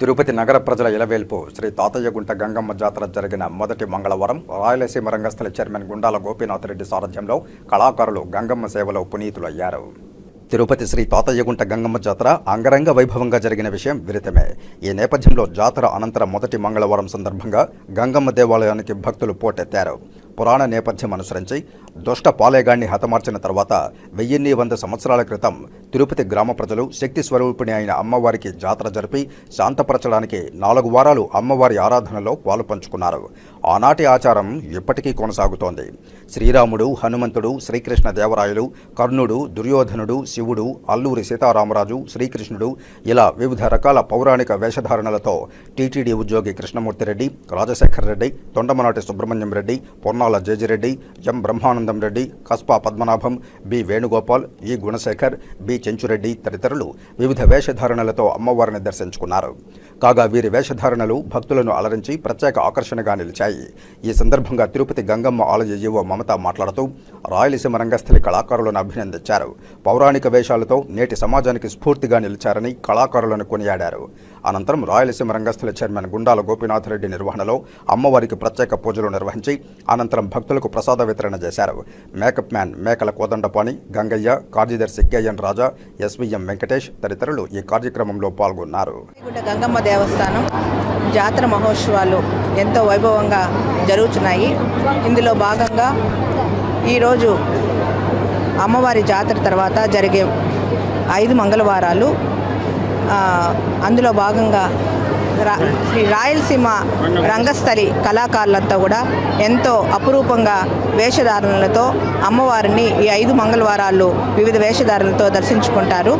తిరుపతి నగర ప్రజల ఇలవేల్పు. శ్రీ తాతయ్యగుంట గంగమ్మ జాతర జరిగిన మొదటి మంగళవారం రాయలసీమ రంగస్థల చైర్మన్ గుండాల గోపీనాథ్ రెడ్డి సారథ్యంలో కళాకారులు గంగమ్మ సేవలో పునీతులయ్యారు. తిరుపతి శ్రీ తాతయ్యగుంట గంగమ్మ జాతర అంగరంగ వైభవంగా జరిగిన విషయం విరితమే. ఈ నేపథ్యంలో జాతర అనంతరం మొదటి మంగళవారం సందర్భంగా గంగమ్మ దేవాలయానికి భక్తులు పోటెత్తారు. పురాణ నేపథ్యం అనుసరించి దుష్ట పాలేగాన్ని హతమార్చిన తర్వాత వెయ్యిన్ని వంద సంవత్సరాల క్రితం తిరుపతి గ్రామ ప్రజలు శక్తి స్వరూపిణి అయిన అమ్మవారికి జాతర జరిపి శాంతపరచడానికి నాలుగు వారాలు అమ్మవారి ఆరాధనలో పాలు పంచుకున్నారు. ఆనాటి ఆచారం ఇప్పటికీ కొనసాగుతోంది. శ్రీరాముడు హనుమంతుడు శ్రీకృష్ణ దేవరాయలు కర్ణుడు దుర్యోధనుడు శివుడు అల్లూరి సీతారామరాజు శ్రీకృష్ణుడు ఇలా వివిధ రకాల పౌరాణిక వేషధారణలతో టీటీడీ ఉద్యోగి Krishnamurthy Reddy Rajasekhar Reddy Thondamanati Subrahmanyam Reddy Ponnala Jejireddy M Brahmanandam Reddy Kaspa Padmanabham B Venugopal E Gunasekhar B Chenchu Reddy తదితరులు వివిధ వేషధారణలతో అమ్మవారిని దర్శించుకున్నారు. కాగా వీరి వేషధారణలు భక్తులను అలరించి ప్రత్యేక ఆకర్షణగా నిలిచాయి. ఈ సందర్భంగా తిరుపతి గంగమ్మ ఆలయ జీవో మమత మాట్లాడుతూ రాయలసీమ రంగస్థలి కళాకారులను అభినందించారు. పౌరాణిక వేషాలతో నేటి సమాజానికి స్ఫూర్తిగా నిలిచారని కళాకారులను కొనియాడారు. అనంతరం రాయలసీమ రంగస్థల చైర్మన్ గుండాల గోపీనాథ్రెడ్డి నిర్వహణలో అమ్మవారికి ప్రత్యేక పూజలు నిర్వహించి అనంతరం భక్తులకు ప్రసాద వితరణ చేశారు. మేకప్ మ్యాన్ మేకల కోదండపాణి గంగయ్య కార్యదర్శి కేఎన్ రాజా ఎస్విఎం వెంకటేష్ తదితరులు ఈ కార్యక్రమంలో పాల్గొన్నారు. గంగమ్మ దేవస్థానం జాతర మహోత్సవాలు ఎంతో వైభవంగా జరుగుతున్నాయి. ఇందులో భాగంగా ఈరోజు అమ్మవారి జాతర తర్వాత జరిగే ఐదు మంగళవారాలు. అందులో భాగంగా రా శ్రీ రాయలసీమ రంగస్థలి కళాకారులంతా కూడా ఎంతో అపురూపంగా వేషధారణలతో అమ్మవారిని ఈ ఐదు మంగళవారాలు వివిధ వేషధారణలతో దర్శించుకుంటారు.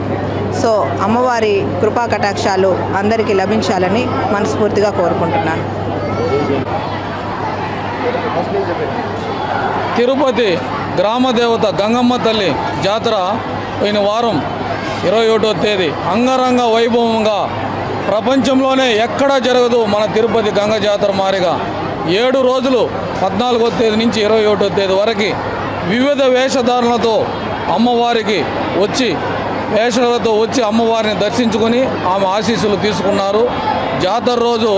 సో అమ్మవారి కృపా కటాక్షాలు అందరికీ లభించాలని మనస్ఫూర్తిగా కోరుకుంటున్నాను. తిరుపతి గ్రామదేవత గంగమ్మ తల్లి జాతర పోయిన వారం ఇరవై ఒకటో తేదీ. అంగరంగ వైభవంగా ప్రపంచంలోనే ఎక్కడా జరగదు మన తిరుపతి గంగ జాతర మారిగా. ఏడు రోజులు పద్నాలుగో తేదీ నుంచి ఇరవై ఒకటో తేదీ వరకు వివిధ వేషధారణలతో అమ్మవారికి వచ్చి వేషాలతో వచ్చి అమ్మవారిని దర్శించుకొని ఆమె ఆశీస్సులు తీసుకున్నారు. జాతర రోజు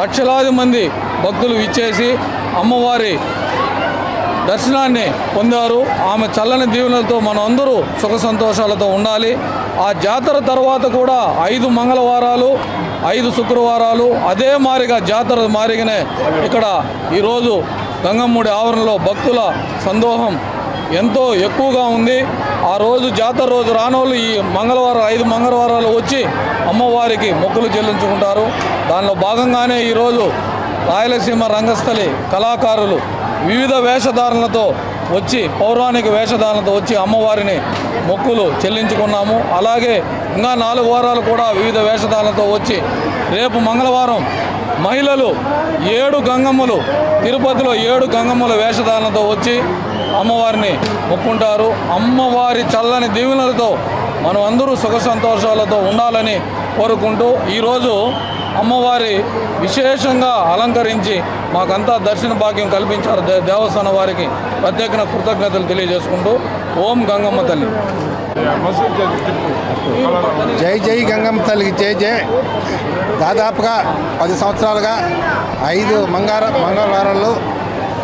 లక్షలాది మంది భక్తులు ఇచ్చేసి అమ్మవారి దర్శనాన్ని పొందారు. ఆమె చల్లని దీవెనలతో మనం అందరూ సుఖ సంతోషాలతో ఉండాలి. ఆ జాతర తర్వాత కూడా ఐదు మంగళవారాలు ఐదు శుక్రవారాలు అదే మారిగా జాతర మారిగానే ఇక్కడ ఈరోజు గంగమ్మూడి ఆవరణలో భక్తుల సందోహం ఎంతో ఎక్కువగా ఉంది. ఆ రోజు జాతర రోజు రానోళ్ళు ఈ మంగళవారం ఐదు మంగళవారాలు వచ్చి అమ్మవారికి మొక్కులు చెల్లించుకుంటారు. దానిలో భాగంగానే ఈరోజు రాయలసీమ రంగస్థలి కళాకారులు వివిధ వేషధారణలతో వచ్చి పౌరాణిక వేషధారణతో వచ్చి అమ్మవారిని మొక్కులు చెల్లించుకున్నాము. అలాగే ఇంకా నాలుగు వారాలు కూడా వివిధ వేషధారణతో వచ్చి రేపు మంగళవారం మహిళలు ఏడు గంగమ్మలు తిరుపతిలో ఏడు గంగమ్మల వేషధారణతో వచ్చి అమ్మవారిని మొక్కుంటారు. అమ్మవారి చల్లని దీవెనలతో మనం అందరూ సుఖ సంతోషాలతో ఉండాలని కోరుకుంటూ ఈరోజు అమ్మవారి విశేషంగా అలంకరించి మాకంతా దర్శన భాగ్యం కల్పించారు దే- దేవస్థానం వారికి. ప్రత్యేక కృతజ్ఞతలు తెలియజేసుకుంటూ ఓం గంగమ్మ తల్లి. జై జై గంగమ్మ తల్లికి జై జై. దాదాపుగా పది సంవత్సరాలుగా ఐదు మంగార మంగళవారాలు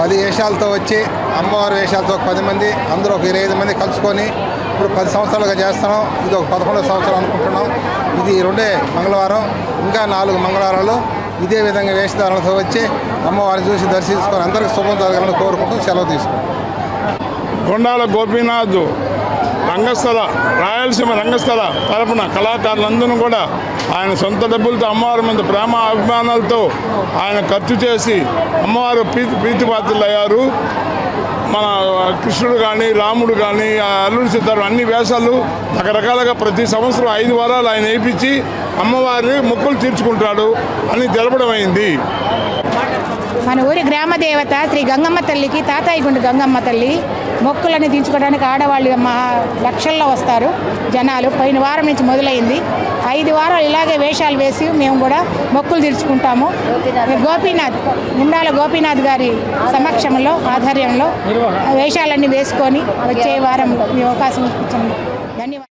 పది వేషాలతో వచ్చి అమ్మవారి వేషాలతో ఒక పది మంది అందరూ ఒక ఇరవై ఐదు మంది కలుసుకొని ఇప్పుడు పది సంవత్సరాలుగా చేస్తున్నాం. ఇది ఒక పదకొండో సంవత్సరం అనుకుంటున్నాం. ఇది రెండే మంగళవారం ఇంకా నాలుగు మంగళవారాలు ఇదే విధంగా వేషధారణతో వచ్చి అమ్మవారిని చూసి దర్శించుకొని అందరికీ శుభం జరగాలని కోరుకుంటూ సెలవు తీసుకున్నాం కొండాల గోపీనాథ్ రంగస్థల రాయలసీమ రంగస్థల తరపున కళాకారులందరూ కూడా ఆయన సొంత డబ్బులతో అమ్మవారి మీద ప్రేమ అభిమానాలతో ఆయన ఖర్చు చేసి అమ్మవారు ప్రీతి ప్రీతిపాత్రులు అయ్యారు. మన కృష్ణుడు కానీ రాముడు కానీ అల్లుడు సీతారు అన్ని వేషాలు రకరకాలుగా ప్రతి సంవత్సరం ఐదు వారాలు ఆయన వేయించి అమ్మవారి మొక్కులు తీర్చుకుంటాడు అని తెలపడం అయింది. మన ఊరి గ్రామ దేవత శ్రీ గంగమ్మ తల్లికి తాతయ్య గుండు గంగమ్మ తల్లి మొక్కులన్నీ తీర్చుకోవడానికి ఆడవాళ్ళు మా లక్షల్లో వస్తారు జనాలు. పోయిన వారం నుంచి మొదలైంది. ఐదు వారాలు ఇలాగే వేషాలు వేసి మేము కూడా మొక్కులు తీర్చుకుంటాము. గోపీనాథ్ గుండాల గోపీనాథ్ గారి సమక్షంలో ఆధ్వర్యంలో వేషాలన్నీ వేసుకొని వచ్చే వారం ఈ అవకాశం ఇచ్చింది